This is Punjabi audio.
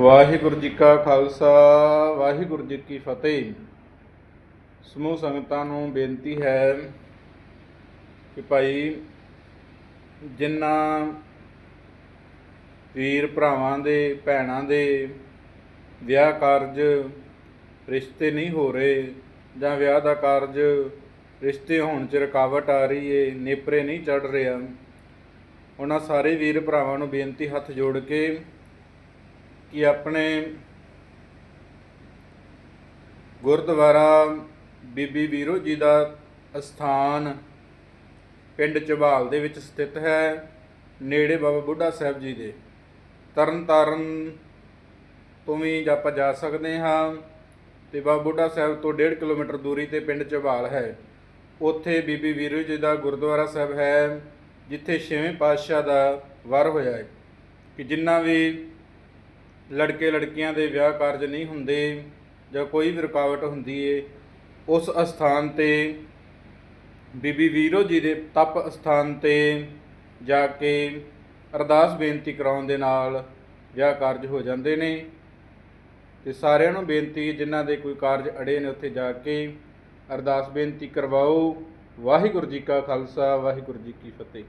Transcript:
ਵਾਹਿਗੁਰੂ ਜੀ ਕਾ ਖਾਲਸਾ, ਵਾਹਿਗੁਰੂ ਜੀ ਕੀ ਫਤਿਹ। ਸਮੂਹ ਸੰਗਤਾਂ ਨੂੰ ਬੇਨਤੀ ਹੈ ਕਿ ਭਾਈ ਜਿਨ੍ਹਾਂ ਵੀਰ ਭਰਾਵਾਂ ਦੇ, ਭੈਣਾਂ ਦੇ ਵਿਆਹ ਕਾਰਜ ਰਿਸ਼ਤੇ ਨਹੀਂ ਹੋ ਰਹੇ ਜਾਂ ਵਿਆਹ ਦਾ ਕਾਰਜ ਰਿਸ਼ਤੇ ਹੋਣ 'ਚ ਰੁਕਾਵਟ ਆ ਰਹੀ ਏ, ਨੇਪਰੇ ਨਹੀਂ ਚੜ ਰਿਹਾ, ਉਹਨਾਂ ਸਾਰੇ ਵੀਰ ਭਰਾਵਾਂ ਨੂੰ ਬੇਨਤੀ ਹੱਥ ਜੋੜ ਕੇ ਕਿ ਆਪਣੇ ਗੁਰਦੁਆਰਾ ਬੀਬੀ ਵੀਰੋ ਜੀ ਦਾ ਅਸਥਾਨ ਪਿੰਡ ਝਬਾਲ ਦੇ ਵਿੱਚ ਸਥਿਤ ਹੈ, ਨੇੜੇ ਬਾਬਾ ਬੁੱਢਾ ਸਾਹਿਬ ਜੀ ਦੇ। ਤਰਨ ਤਾਰਨ ਤੋਂ ਵੀ ਆਪਾਂ ਜਾ ਸਕਦੇ ਹਾਂ ਤੇ ਬਾਬਾ ਬੁੱਢਾ ਸਾਹਿਬ ਤੋਂ 1.5 ਕਿਲੋਮੀਟਰ ਦੂਰੀ ਤੇ ਪਿੰਡ ਝਬਾਲ ਹੈ। ਉੱਥੇ ਬੀਬੀ ਵੀਰੋ ਜੀ ਦਾ ਗੁਰਦੁਆਰਾ ਸਾਹਿਬ ਹੈ, ਜਿੱਥੇ ਛੇਵੇਂ ਪਾਤਸ਼ਾਹ ਦਾ ਵਰ ਹੋਇਆ ਹੈ। ਕਿ ਜਿੰਨਾ ਵੀ ਲੜਕੇ ਲੜਕੀਆਂ ਦੇ ਵਿਆਹ ਕਾਰਜ ਨਹੀਂ ਹੁੰਦੇ ਜਾਂ ਕੋਈ ਵੀ ਰੁਕਾਵਟ ਹੁੰਦੀ ਏ, ਉਸ ਅਸਥਾਨ ਤੇ ਬੀਬੀ ਵੀਰੋ ਜੀ ਦੇ ਤਪ ਅਸਥਾਨ ਤੇ ਜਾ ਕੇ ਅਰਦਾਸ ਬੇਨਤੀ ਕਰਾਉਣ ਦੇ ਨਾਲ ਵਿਆਹ ਕਾਰਜ ਹੋ ਜਾਂਦੇ ਨੇ। ਤੇ ਸਾਰਿਆਂ ਨੂੰ ਬੇਨਤੀ ਜਿਨ੍ਹਾਂ ਦੇ ਕੋਈ ਕਾਰਜ ਅੜੇ ਨੇ ਉੱਥੇ ਜਾ ਕੇ ਅਰਦਾਸ ਬੇਨਤੀ ਕਰਵਾਓ। ਵਾਹਿਗੁਰੂ ਜੀ ਕਾ ਖਾਲਸਾ, ਵਾਹਿਗੁਰੂ ਜੀ ਕੀ ਫਤਿਹ।